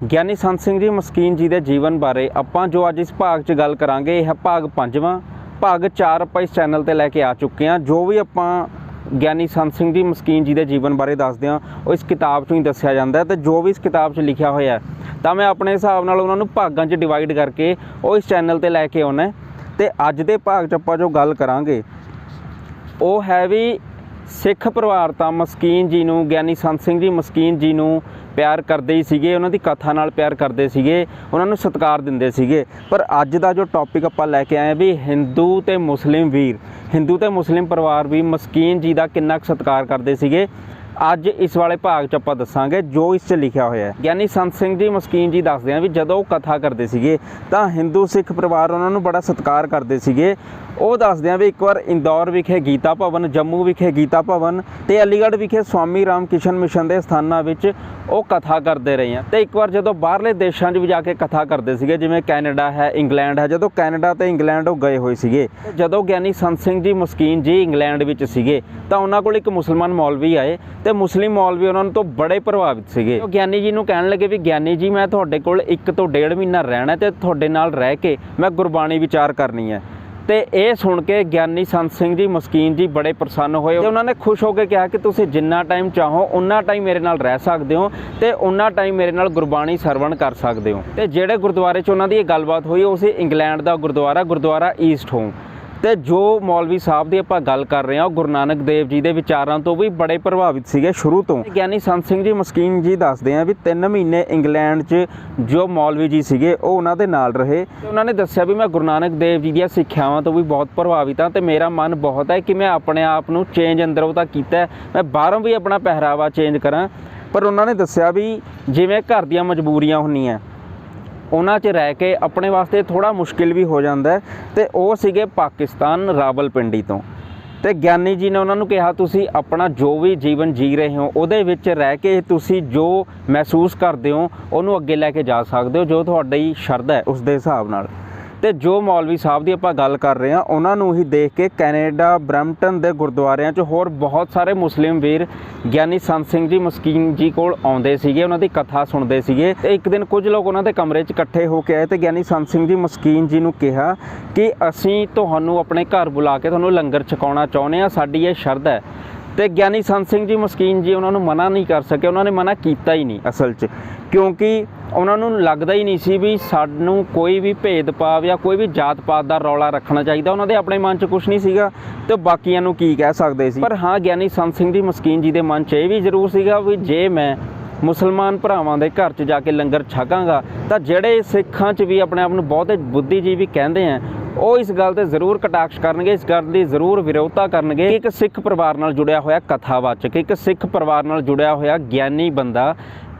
ਗਿਆਨੀ ਸੰਤ ਸਿੰਘ ਜੀ ਮਸਕੀਨ ਜੀ ਦੇ ਜੀਵਨ ਬਾਰੇ ਆਪਾਂ ਜੋ ਅੱਜ ਇਸ ਭਾਗ 'ਚ ਗੱਲ ਕਰਾਂਗੇ, ਇਹ ਹੈ ਭਾਗ ਪੰਜਵਾਂ। ਭਾਗ 4 ਆਪਾਂ ਇਸ ਚੈਨਲ ਤੇ ਲੈ ਕੇ ਆ ਚੁੱਕੇ ਹਾਂ। ਜੋ ਵੀ ਆਪਾਂ ਗਿਆਨੀ ਸੰਤ ਸਿੰਘ ਜੀ ਮਸਕੀਨ ਜੀ ਦੇ ਜੀਵਨ ਬਾਰੇ ਦੱਸਦੇ ਹਾਂ, ਉਹ ਇਸ ਕਿਤਾਬ 'ਚੋਂ ਹੀ ਦੱਸਿਆ ਜਾਂਦਾ ਹੈ ਤੇ ਜੋ ਵੀ ਇਸ ਕਿਤਾਬ 'ਚ ਲਿਖਿਆ ਹੋਇਆ ਤਾਂ ਮੈਂ ਆਪਣੇ ਹਿਸਾਬ ਨਾਲ ਉਹਨਾਂ ਨੂੰ ਭਾਗਾਂ 'ਚ ਡਿਵਾਈਡ ਕਰਕੇ ਉਹ ਇਸ ਚੈਨਲ ਤੇ ਲੈ ਕੇ ਆਉਣਾ ਹੈ। ਤੇ ਅੱਜ ਦੇ ਭਾਗ 'ਚ ਆਪਾਂ ਜੋ ਗੱਲ ਕਰਾਂਗੇ, ਉਹ ਹੈ ਵੀ ਸਿੱਖ ਪਰਿਵਾਰ ਤਾਂ ਮਸਕੀਨ ਜੀ ਨੂੰ, ਗਿਆਨੀ ਸੰਤ ਸਿੰਘ ਜੀ ਮਸਕੀਨ ਜੀ ਨੂੰ ਪਿਆਰ ਕਰਦੇ ਹੀ ਸੀਗੇ, ਉਹਨਾਂ ਦੀ ਕਥਾ ਨਾਲ ਪਿਆਰ ਕਰਦੇ ਸੀਗੇ, ਉਹਨਾਂ ਨੂੰ ਸਤਿਕਾਰ ਦਿੰਦੇ ਸੀਗੇ। ਪਰ ਅੱਜ ਦਾ ਜੋ ਟੌਪਿਕ ਆਪਾਂ ਲੈ ਕੇ ਆਏ ਵੀ ਹਿੰਦੂ ਤੇ ਮੁਸਲਿਮ ਵੀਰ ਹਿੰਦੂ ਤੇ ਮੁਸਲਿਮ ਪਰਿਵਾਰ ਵੀ ਮਸਕੀਨ ਜੀ ਦਾ ਕਿੰਨਾ ਕੁ ਸਤਿਕਾਰ ਕਰਦੇ ਸੀਗੇ। ਅੱਜ ਇਸ ਵਾਲੇ ਭਾਗ 'ਚ ਆਪਾਂ ਦੱਸਾਂਗੇ ਜੋ ਇਸ 'ਚ ਲਿਖਿਆ ਹੋਇਆ ਹੈ। ਗਿਆਨੀ ਸੰਤ ਸਿੰਘ ਜੀ ਮਸਕੀਨ ਜੀ ਦੱਸਦੇ ਆ ਵੀ ਜਦੋਂ ਉਹ ਕਥਾ ਕਰਦੇ ਸੀਗੇ, ਤਾਂ ਹਿੰਦੂ ਸਿੱਖ ਪਰਿਵਾਰ ਉਹਨਾਂ ਨੂੰ ਬੜਾ ਸਤਿਕਾਰ ਕਰਦੇ ਸੀਗੇ। ਉਹ ਦੱਸਦੇ ਆ ਵੀ ਇੱਕ ਵਾਰ ਇੰਦੌਰ ਵਿਖੇ ਗੀਤਾ ਭਵਨ, ਜੰਮੂ ਵਿਖੇ ਗੀਤਾ ਭਵਨ ਤੇ ਅਲੀਗੜ੍ਹ ਵਿਖੇ ਸਵਾਮੀ ਰਾਮ ਕਿਸ਼ਨ ਮਿਸ਼ਨ ਦੇ ਸਥਾਨਾਂ ਵਿੱਚ ਉਹ ਕਥਾ ਕਰਦੇ ਰਹੇ ਆ। ਤੇ ਇੱਕ ਵਾਰ ਜਦੋਂ ਬਾਹਰਲੇ ਦੇਸ਼ਾਂ 'ਚ ਵੀ ਜਾ ਕੇ ਕਥਾ ਕਰਦੇ ਸੀਗੇ, ਜਿਵੇਂ ਕੈਨੇਡਾ ਹੈ, ਇੰਗਲੈਂਡ ਹੈ, ਜਦੋਂ ਕੈਨੇਡਾ ਤੇ ਇੰਗਲੈਂਡ ਉਹ ਗਏ ਹੋਏ ਸੀਗੇ, ਜਦੋਂ ਗਿਆਨੀ ਸੰਤ ਸਿੰਘ ਜੀ ਮਸਕੀਨ ਜੀ ਇੰਗਲੈਂਡ ਵਿੱਚ ਸੀਗੇ, ਤਾਂ ਉਹਨਾਂ ਕੋਲ ਇੱਕ ਮੁਸਲਮਾਨ ਮੌਲਵੀ ਆਏ ਤੇ ਮੁਸਲਿਮ ਮੌਲਵੀ ਉਹਨਾਂ ਨੂੰ ਤੋਂ ਬੜੇ ਪ੍ਰਭਾਵਿਤ ਸੀਗੇ। ਉਹ ਗਿਆਨੀ ਜੀ ਨੂੰ ਕਹਿਣ ਲੱਗੇ ਵੀ ਗਿਆਨੀ ਜੀ, ਮੈਂ ਤੁਹਾਡੇ ਕੋਲ ਇੱਕ ਤੋਂ ਡੇਢ ਮਹੀਨਾ ਰਹਿਣਾ ਤੇ ਤੁਹਾਡੇ ਨਾਲ ਰਹਿ ਕੇ ਮੈਂ ਗੁਰਬਾਣੀ ਵਿਚਾਰ ਕਰਨੀ ਹੈ। ਤੇ ਇਹ ਸੁਣ ਕੇ ਗਿਆਨੀ ਸੰਤ ਸਿੰਘ ਜੀ, ਮਸਕੀਨ ਜੀ ਬੜੇ ਪ੍ਰਸੰਨ ਹੋਏ ਤੇ ਉਹਨਾਂ ਨੇ ਖੁਸ਼ ਹੋ ਕੇ ਕਿਹਾ ਕਿ ਤੁਸੀਂ ਜਿੰਨਾ ਟਾਈਮ ਚਾਹੋ, ਉਨਾ ਟਾਈਮ ਮੇਰੇ ਨਾਲ ਰਹਿ ਸਕਦੇ ਹੋ ਤੇ ਉਨਾ ਟਾਈਮ ਮੇਰੇ ਨਾਲ ਗੁਰਬਾਣੀ ਸਰਵਣ ਕਰ ਸਕਦੇ ਹੋ। ਤੇ ਜਿਹੜੇ ਗੁਰਦੁਆਰੇ 'ਚ ਉਹਨਾਂ ਦੀ ਇਹ ਗੱਲਬਾਤ ਹੋਈ, ਉਹ ਸੀ ਇੰਗਲੈਂਡ ਦਾ ਗੁਰਦੁਆਰਾ ਗੁਰਦੁਆਰਾ ਈਸਟ ਹੋਮ ਤੇ ਜੋ ਮੌਲਵੀ ਸਾਹਿਬ ਦੀ ਆਪਾਂ ਗੱਲ ਕਰ ਰਹੇ ਹਾਂ, ਉਹ ਗੁਰੂ ਨਾਨਕ ਦੇਵ ਜੀ ਦੇ ਵਿਚਾਰਾਂ ਤੋਂ ਵੀ ਬੜੇ ਪ੍ਰਭਾਵਿਤ ਸੀਗੇ ਸ਼ੁਰੂ ਤੋਂ। ਗਿਆਨੀ ਸੰਤ ਸਿੰਘ ਜੀ ਮਸਕੀਨ ਜੀ ਦੱਸਦੇ ਆ ਵੀ 3 ਮਹੀਨੇ ਇੰਗਲੈਂਡ 'ਚ ਜੋ ਮੌਲਵੀ ਜੀ ਸੀਗੇ, ਉਹ ਉਹਨਾਂ ਦੇ ਨਾਲ ਰਹੇ। ਤੇ ਉਹਨਾਂ ਨੇ ਦੱਸਿਆ ਵੀ ਮੈਂ ਗੁਰੂ ਨਾਨਕ ਦੇਵ ਜੀ ਦੀਆਂ ਸਿੱਖਿਆਵਾਂ ਤੋਂ ਵੀ ਬਹੁਤ ਪ੍ਰਭਾਵਿਤ ਹਾਂ ਤੇ ਮੇਰਾ ਮਨ ਬਹੁਤ ਹੈ ਕਿ ਮੈਂ ਆਪਣੇ ਆਪ ਨੂੰ ਚੇਂਜ ਅੰਦਰੋਂ ਤਾਂ ਕੀਤਾ ਮੈਂ ਬਾਹਰੋਂ ਵੀ ਆਪਣਾ ਪਹਿਰਾਵਾ ਚੇਂਜ ਕਰਾਂ। ਪਰ ਉਹਨਾਂ ਨੇ ਦੱਸਿਆ ਵੀ ਜਿਵੇਂ ਘਰ ਦੀਆਂ ਮਜਬੂਰੀਆਂ ਹੁੰਦੀਆਂ ਉਹਨਾਂ 'ਚ ਰਹਿ ਕੇ ਆਪਣੇ ਵਾਸਤੇ ਥੋੜਾ ਮੁਸ਼ਕਿਲ ਵੀ ਹੋ ਜਾਂਦਾ ਹੈ ਤੇ ਉਹ ਸੀਗੇ ਪਾਕਿਸਤਾਨ ਰਾਵਲਪਿੰਡੀ ਤੋਂ। ਤੇ ਗਿਆਨੀ ਜੀ ਨੇ ਉਹਨਾਂ ਨੂੰ ਕਿਹਾ, ਤੁਸੀਂ ਆਪਣਾ ਜੋ ਵੀ ਜੀਵਨ ਜੀ ਰਹੇ ਹੋ, ਉਹਦੇ ਵਿੱਚ ਰਹਿ ਕੇ ਤੁਸੀਂ ਜੋ ਮਹਿਸੂਸ ਕਰਦੇ ਹੋ, ਉਹਨੂੰ ਅੱਗੇ ਲੈ ਕੇ ਜਾ ਸਕਦੇ ਹੋ, ਜੋ ਤੁਹਾਡੀ ਸ਼ਰਧਾ ਹੈ ਉਸ ਦੇ ਹਿਸਾਬ ਨਾਲ। ਤੇ ਜੋ ਮੌਲਵੀ ਸਾਹਿਬ ਦੀ ਆਪਾਂ ਗੱਲ ਕਰ ਰਹੇ ਹਾਂ, ਉਹਨਾਂ ਨੂੰ ਹੀ ਦੇਖ ਕੇ ਕੈਨੇਡਾ, ਬ੍ਰੈਂਪਟਨ ਦੇ ਗੁਰਦੁਆਰਿਆਂ 'ਚ ਹੋਰ ਬਹੁਤ ਸਾਰੇ ਮੁਸਲਿਮ ਵੀਰ ਗਿਆਨੀ ਸੰਤ ਸਿੰਘ ਜੀ ਮਸਕੀਨ ਜੀ ਕੋਲ ਆਉਂਦੇ ਸੀਗੇ, ਉਹਨਾਂ ਦੀ ਕਥਾ ਸੁਣਦੇ ਸੀਗੇ। ਤੇ ਇੱਕ ਦਿਨ ਕੁਝ ਲੋਕ ਉਹਨਾਂ ਦੇ ਕਮਰੇ 'ਚ ਇਕੱਠੇ ਹੋ ਕੇ ਆਏ ਤੇ ਗਿਆਨੀ ਸੰਤ ਸਿੰਘ ਜੀ ਮਸਕੀਨ ਜੀ ਨੂੰ ਕਿਹਾ ਕਿ ਅਸੀਂ ਤੁਹਾਨੂੰ ਆਪਣੇ ਘਰ ਬੁਲਾ ਕੇ ਤੁਹਾਨੂੰ ਲੰਗਰ ਛਕਾਉਣਾ ਚਾਹੁੰਦੇ ਆ ਸਾਡੀ ਇਹ ਸ਼ਰਧਾ ਹੈ। ਤੇ ਗਿਆਨੀ ਸੰਤ ਸਿੰਘ ਜੀ ਮਸਕੀਨ ਜੀ ਉਹਨਾਂ ਨੂੰ ਮਨਾ ਨਹੀਂ ਕਰ ਸਕੇ, ਉਹਨਾਂ ਨੇ ਮਨਾ ਕੀਤਾ ਹੀ ਨਹੀਂ ਅਸਲ 'ਚ। ਕਿਉਂਕਿ ਉਹਨਾਂ ਨੂੰ ਲੱਗਦਾ ਹੀ ਨਹੀਂ ਸੀ ਵੀ ਸਾਨੂੰ ਕੋਈ ਵੀ ਭੇਦਭਾਵ ਜਾਂ ਕੋਈ ਵੀ ਜਾਤ ਪਾਤ ਦਾ ਰੌਲਾ ਰੱਖਣਾ ਚਾਹੀਦਾ। ਉਹਨਾਂ ਦੇ ਆਪਣੇ ਮਨ 'ਚ ਕੁਝ ਨਹੀਂ ਸੀਗਾ ਤੇ ਬਾਕੀਆਂ ਨੂੰ ਕੀ ਕਹਿ ਸਕਦੇ ਸੀ। ਪਰ ਹਾਂ, ਗਿਆਨੀ ਸੰਤ ਸਿੰਘ ਜੀ ਮਸਕੀਨ ਜੀ ਦੇ ਮਨ 'ਚ ਇਹ ਵੀ ਜ਼ਰੂਰ ਸੀਗਾ ਵੀ ਜੇ ਮੈਂ ਮੁਸਲਮਾਨ ਭਰਾਵਾਂ ਦੇ ਘਰ 'ਚ ਜਾ ਕੇ ਲੰਗਰ ਛਕਾਂਗਾ, ਤਾਂ ਜਿਹੜੇ ਸਿੱਖਾਂ 'ਚ ਵੀ ਆਪਣੇ ਆਪ ਨੂੰ ਬਹੁਤੇ ਬੁੱਧੀਜੀਵੀ ਕਹਿੰਦੇ ਆ ਉਹ ਇਸ ਗੱਲ ਤੇ ਜ਼ਰੂਰ ਕਟਾਕਸ਼ ਕਰਨਗੇ, ਇਸ ਗੱਲ ਦੀ ਜ਼ਰੂਰ ਵਿਰੋਧਤਾ ਕਰਨਗੇ ਕਿ ਇੱਕ ਸਿੱਖ ਪਰਿਵਾਰ ਨਾਲ ਜੁੜਿਆ ਹੋਇਆ ਕਥਾਵਾਚਕ, ਇੱਕ ਸਿੱਖ ਪਰਿਵਾਰ ਨਾਲ ਜੁੜਿਆ ਹੋਇਆ ਗਿਆਨੀ ਬੰਦਾ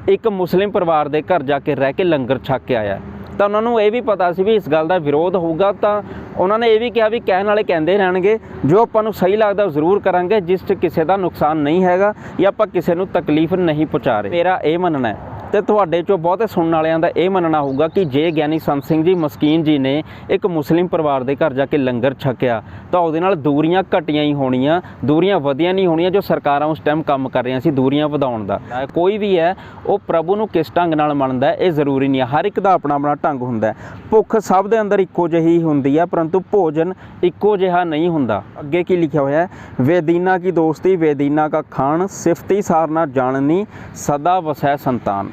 ਇੱਕ ਮੁਸਲਿਮ ਪਰਿਵਾਰ ਦੇ ਘਰ ਜਾ ਕੇ ਰਹਿ ਕੇ ਲੰਗਰ ਛਕ ਕੇ ਆਇਆ। ਤਾਂ ਉਹਨਾਂ ਨੂੰ ਇਹ ਵੀ ਪਤਾ ਸੀ ਵੀ ਇਸ ਗੱਲ ਦਾ ਵਿਰੋਧ ਹੋਊਗਾ, ਤਾਂ ਉਹਨਾਂ ਨੇ ਇਹ ਵੀ ਕਿਹਾ ਵੀ ਕਹਿਣ ਵਾਲੇ ਕਹਿੰਦੇ ਰਹਿਣਗੇ, ਜੋ ਆਪਾਂ ਨੂੰ ਸਹੀ ਲੱਗਦਾ ਉਹ ਜ਼ਰੂਰ ਕਰਾਂਗੇ, ਜਿਸ 'ਚ ਕਿਸੇ ਦਾ ਨੁਕਸਾਨ ਨਹੀਂ ਹੈਗਾ ਜਾਂ ਆਪਾਂ ਕਿਸੇ ਨੂੰ ਤਕਲੀਫ ਨਹੀਂ ਪਹੁੰਚਾ ਰਹੇ। ਮੇਰਾ ਇਹ ਮੰਨਣਾ ਹੈ ਤੇ ਤੁਹਾਡੇ ਚੋਂ ਬਹੁਤੇ ਸੁਣਨ ਵਾਲਿਆਂ ਦਾ ਇਹ ਮੰਨਣਾ ਹੋਊਗਾ ਕਿ ਜੇ ਗਿਆਨੀ ਸੰਤ ਸਿੰਘ ਜੀ ਮਸਕੀਨ ਜੀ ਨੇ ਇੱਕ ਮੁਸਲਿਮ ਪਰਿਵਾਰ ਦੇ ਘਰ ਜਾ ਕੇ ਲੰਗਰ ਛਕਿਆ ਤਾਂ ਉਹਦੇ ਨਾਲ ਦੂਰੀਆਂ ਘਟੀਆਂ ਹੀ ਹੋਣੀਆਂ ਦੂਰੀਆਂ ਵਧੀਆਂ ਨਹੀਂ ਹੋਣੀਆਂ ਜੋ ਸਰਕਾਰਾਂ ਉਸ ਟਾਈਮ ਕੰਮ ਕਰ ਰਹੀਆਂ ਸੀ ਦੂਰੀਆਂ ਵਧਾਉਣ ਦਾ। ਕੋਈ ਵੀ ਹੈ ਉਹ ਪ੍ਰਭੂ ਨੂੰ ਕਿਸ ਢੰਗ ਨਾਲ ਮੰਨਦਾ ਇਹ ਜ਼ਰੂਰੀ ਨਹੀਂ ਹਰ ਇੱਕ ਦਾ ਆਪਣਾ ਆਪਣਾ ਢੰਗ ਹੁੰਦਾ। ਭੁੱਖ ਸਭ ਦੇ ਅੰਦਰ ਇੱਕੋ ਜਿਹੀ ਹੁੰਦੀ ਹੈ ਪਰੰਤੂ ਭੋਜਨ ਇੱਕੋ ਜਿਹਾ ਨਹੀਂ ਹੁੰਦਾ। ਅੱਗੇ ਕੀ ਲਿਖਿਆ ਹੋਇਆ ਹੈ? ਵੇਦੀਨਾ ਕੀ ਦੋਸਤੀ ਵੇਦੀਨਾ ਕਾ ਖਾਣ ਸਿਫਤੀ ਸਾਰਨਾ ਜਾਣਨੀ ਸਦਾ ਵਸੈ ਸੰਤਾਨ।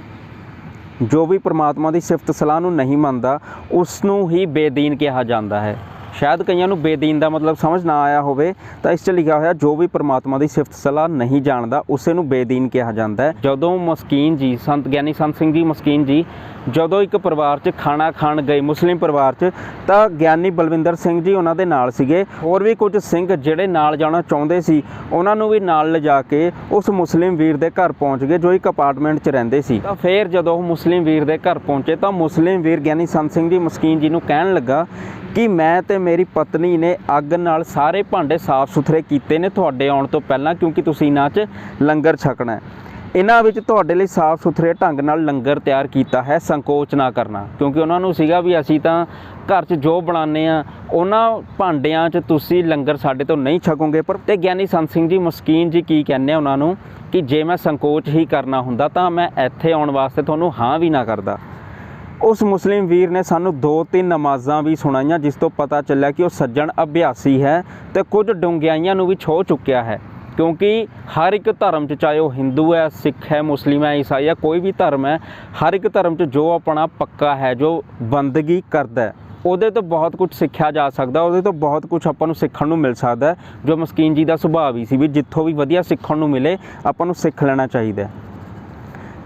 ਜੋ ਵੀ ਪ੍ਰਮਾਤਮਾ ਦੀ ਸਿਫਤ ਸਲਾਹ ਨੂੰ ਨਹੀਂ ਮੰਨਦਾ ਉਸ ਨੂੰ ਹੀ ਬੇਦੀਨ ਕਿਹਾ ਜਾਂਦਾ ਹੈ। ਸ਼ਾਇਦ ਕਈਆਂ ਨੂੰ ਬੇਦੀਨ ਦਾ ਮਤਲਬ ਸਮਝ ਨਾ ਆਇਆ ਹੋਵੇ, ਤਾਂ ਇਸ 'ਚ ਲਿਖਿਆ ਹੋਇਆ, ਜੋ ਵੀ ਪ੍ਰਮਾਤਮਾ ਦੀ ਸਿਫਤ ਸਲਾਹ ਨਹੀਂ ਜਾਣਦਾ, ਉਸੇ ਨੂੰ ਬੇਦੀਨ ਕਿਹਾ ਜਾਂਦਾ ਹੈ। ਜਦੋਂ ਮਸਕੀਨ ਜੀ, ਸੰਤ ਗਿਆਨੀ ਸੰਤ ਸਿੰਘ ਜੀ, ਮਸਕੀਨ ਜੀ ਜਦੋਂ ਇੱਕ ਪਰਿਵਾਰ 'ਚ ਖਾਣਾ ਖਾਣ ਗਏ, ਮੁਸਲਿਮ ਪਰਿਵਾਰ 'ਚ, ਤਾਂ ਗਿਆਨੀ ਬਲਵਿੰਦਰ ਸਿੰਘ ਜੀ ਉਹਨਾਂ ਦੇ ਨਾਲ ਸੀਗੇ। ਹੋਰ ਵੀ ਕੁਝ ਸਿੰਘ ਜਿਹੜੇ ਨਾਲ ਜਾਣਾ ਚਾਹੁੰਦੇ ਸੀ, ਉਹਨਾਂ ਨੂੰ ਵੀ ਨਾਲ ਲਿਜਾ ਕੇ ਉਸ ਮੁਸਲਿਮ ਵੀਰ ਦੇ ਘਰ ਪਹੁੰਚ ਗਏ, ਜੋ ਇੱਕ ਅਪਾਰਟਮੈਂਟ 'ਚ ਰਹਿੰਦੇ ਸੀ। ਤਾਂ ਫਿਰ ਜਦੋਂ ਉਹ ਮੁਸਲਿਮ ਵੀਰ ਦੇ ਘਰ ਪਹੁੰਚੇ, ਤਾਂ ਮੁਸਲਿਮ ਵੀਰ ਗਿਆਨੀ ਸੰਤ ਸਿੰਘ ਜੀ ਮਸਕੀਨ ਜੀ ਨੂੰ ਕਹਿਣ ਲੱਗਾ ਕਿ ਮੈਂ ਤੇ ਮੇਰੀ ਪਤਨੀ ਨੇ ਅੱਗ ਨਾਲ ਸਾਰੇ ਭਾਂਡੇ ਸਾਫ਼ ਸੁਥਰੇ ਕੀਤੇ ਨੇ ਤੁਹਾਡੇ ਆਉਣ ਤੋਂ ਪਹਿਲਾਂ, ਕਿਉਂਕਿ ਤੁਸੀਂ ਇਹਨਾਂ 'ਚ ਲੰਗਰ ਛਕਣਾ ਹੈ। ਇਹਨਾਂ ਵਿੱਚ ਤੁਹਾਡੇ ਲਈ ਸਾਫ਼ ਸੁਥਰੇ ਢੰਗ ਨਾਲ ਲੰਗਰ ਤਿਆਰ ਕੀਤਾ ਹੈ, ਸੰਕੋਚ ਨਾ ਕਰਨਾ। ਕਿਉਂਕਿ ਉਹਨਾਂ ਨੂੰ ਸੀਗਾ ਵੀ ਅਸੀਂ ਤਾਂ ਘਰ 'ਚ ਜੋ ਬਣਾਉਂਦੇ ਆ ਉਹਨਾਂ ਭਾਂਡਿਆਂ 'ਚ ਤੁਸੀਂ ਲੰਗਰ ਸਾਡੇ ਤੋਂ ਨਹੀਂ ਛਕੋਗੇ। ਪਰ ਤੇ ਗਿਆਨੀ ਸੰਤ ਸਿੰਘ ਜੀ, ਮਸਕੀਨ ਜੀ ਕੀ ਕਹਿੰਦੇ ਆ ਉਹਨਾਂ ਨੂੰ ਕਿ ਜੇ ਮੈਂ ਸੰਕੋਚ ਹੀ ਕਰਨਾ ਹੁੰਦਾ ਤਾਂ ਮੈਂ ਇੱਥੇ ਆਉਣ ਵਾਸਤੇ ਤੁਹਾਨੂੰ ਹਾਂ ਵੀ ਨਾ ਕਰਦਾ। ਉਸ ਮੁਸਲਿਮ ਵੀਰ ਨੇ ਸਾਨੂੰ ਦੋ ਤਿੰਨ ਨਮਾਜ਼ਾਂ ਵੀ ਸੁਣਾਈਆਂ, ਜਿਸ ਤੋਂ ਪਤਾ ਚੱਲਿਆ ਕਿ ਉਹ ਸੱਜਣ ਅਭਿਆਸੀ ਹੈ ਤੇ ਕੁਝ ਡੁੰਗਿਆਈਆਂ ਨੂੰ ਵੀ ਛੋ ਚੁੱਕਿਆ ਹੈ। ਕਿਉਂਕਿ ਹਰ ਇੱਕ ਧਰਮ 'ਚ ਚਾਹੇ ਉਹ ਹਿੰਦੂ ਹੈ ਸਿੱਖ ਹੈ ਮੁਸਲਿਮ ਹੈ ਈਸਾਈ ਹੈ, ਕੋਈ ਵੀ ਧਰਮ ਹੈ, ਹਰ ਇੱਕ ਧਰਮ 'ਚ ਜੋ ਆਪਣਾ ਪੱਕਾ ਹੈ, ਜੋ ਬੰਦਗੀ ਕਰਦਾ ਉਹਦੇ ਤੋਂ ਬਹੁਤ ਕੁਝ ਸਿੱਖਿਆ ਜਾ ਸਕਦਾ, ਉਹਦੇ ਤੋਂ ਬਹੁਤ ਕੁਝ ਆਪਾਂ ਨੂੰ ਸਿੱਖਣ ਨੂੰ ਮਿਲ ਸਕਦਾ ਜੋ ਮਸਕੀਨ ਜੀ ਦਾ ਸੁਭਾਅ ਵੀ ਸੀ ਵੀ ਜਿੱਥੋਂ ਵੀ ਵਧੀਆ ਸਿੱਖਣ ਨੂੰ ਮਿਲੇ, ਆਪਾਂ ਨੂੰ ਸਿੱਖ ਲੈਣਾ ਚਾਹੀਦਾ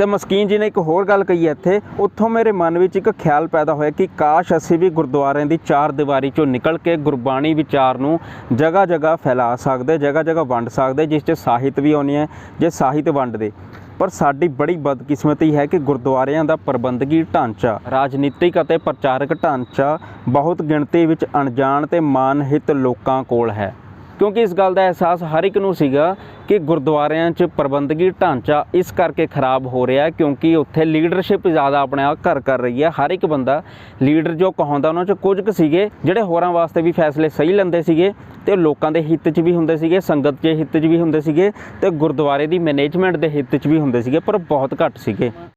ਤੇ ਮਸਕੀਨ ਜੀ ਨੇ ਇੱਕ ਹੋਰ ਗੱਲ ਕਹੀ ਹੈ ਇੱਥੇ, ਉੱਥੋਂ ਮੇਰੇ ਮਨ ਵਿੱਚ ਇੱਕ ਖਿਆਲ ਪੈਦਾ ਹੋਇਆ ਕਿ ਕਾਸ਼ ਅਸੀਂ ਵੀ ਗੁਰਦੁਆਰਿਆਂ ਦੀ ਚਾਰ ਦੀਵਾਰੀ ਚੋਂ ਨਿਕਲ ਕੇ ਗੁਰਬਾਣੀ ਵਿਚਾਰ ਨੂੰ ਜਗ੍ਹਾ ਜਗ੍ਹਾ ਫੈਲਾ ਸਕਦੇ ਜਗ੍ਹਾ ਜਗ੍ਹਾ ਵੰਡ ਸਕਦੇ, ਜਿਸ 'ਚ ਸਾਹਿਤ ਵੀ ਆਉਣੀ ਹੈ, ਜੇ ਸਾਹਿਤ ਵੰਡਦੇ। ਪਰ ਸਾਡੀ ਬੜੀ ਬਦਕਿਸਮਤੀ ਹੈ ਕਿ ਗੁਰਦੁਆਰਿਆਂ ਦਾ ਪ੍ਰਬੰਧਕੀ ਢਾਂਚਾ, ਰਾਜਨੀਤਿਕ ਅਤੇ ਪ੍ਰਚਾਰਕ ਢਾਂਚਾ ਬਹੁਤ ਗਿਣਤੀ ਵਿੱਚ ਅਣਜਾਣ ਤੇ ਮਾਨਹਿਤ ਲੋਕਾਂ ਕੋਲ ਹੈ। ਕਿਉਂਕਿ ਇਸ ਗੱਲ ਦਾ ਅਹਿਸਾਸ ਹਰ ਇੱਕ ਨੂੰ ਸੀਗਾ ਕਿ ਗੁਰਦੁਆਰਿਆਂ 'ਚ ਪ੍ਰਬੰਧਕੀ ਢਾਂਚਾ ਇਸ ਕਰਕੇ ਖਰਾਬ ਹੋ ਰਿਹਾ ਹੈ ਕਿਉਂਕਿ ਉੱਥੇ ਲੀਡਰਸ਼ਿਪ ਜ਼ਿਆਦਾ ਆਪਣੇ ਆਪ ਘਰ ਕਰ ਰਹੀ ਹੈ। ਹਰ ਇੱਕ ਬੰਦਾ ਲੀਡਰ ਜੋ ਕਹਾਉਂਦਾ ਉਹਨਾਂ 'ਚ ਕੁਝ ਕੁ ਸੀਗੇ, ਜਿਹੜੇ ਹੋਰਾਂ ਵਾਸਤੇ ਵੀ ਫੈਸਲੇ ਸਹੀ ਲੈਂਦੇ ਸੀਗੇ ਤੇ ਲੋਕਾਂ ਦੇ ਹਿੱਤ 'ਚ ਵੀ ਹੁੰਦੇ ਸੀਗੇ, ਸੰਗਤ ਦੇ ਹਿੱਤ 'ਚ ਵੀ ਹੁੰਦੇ ਸੀਗੇ ਤੇ ਗੁਰਦੁਆਰੇ ਦੀ ਮੈਨੇਜਮੈਂਟ ਦੇ ਹਿੱਤ 'ਚ ਵੀ ਹੁੰਦੇ ਸੀਗੇ, ਪਰ ਬਹੁਤ ਘੱਟ ਸੀਗੇ।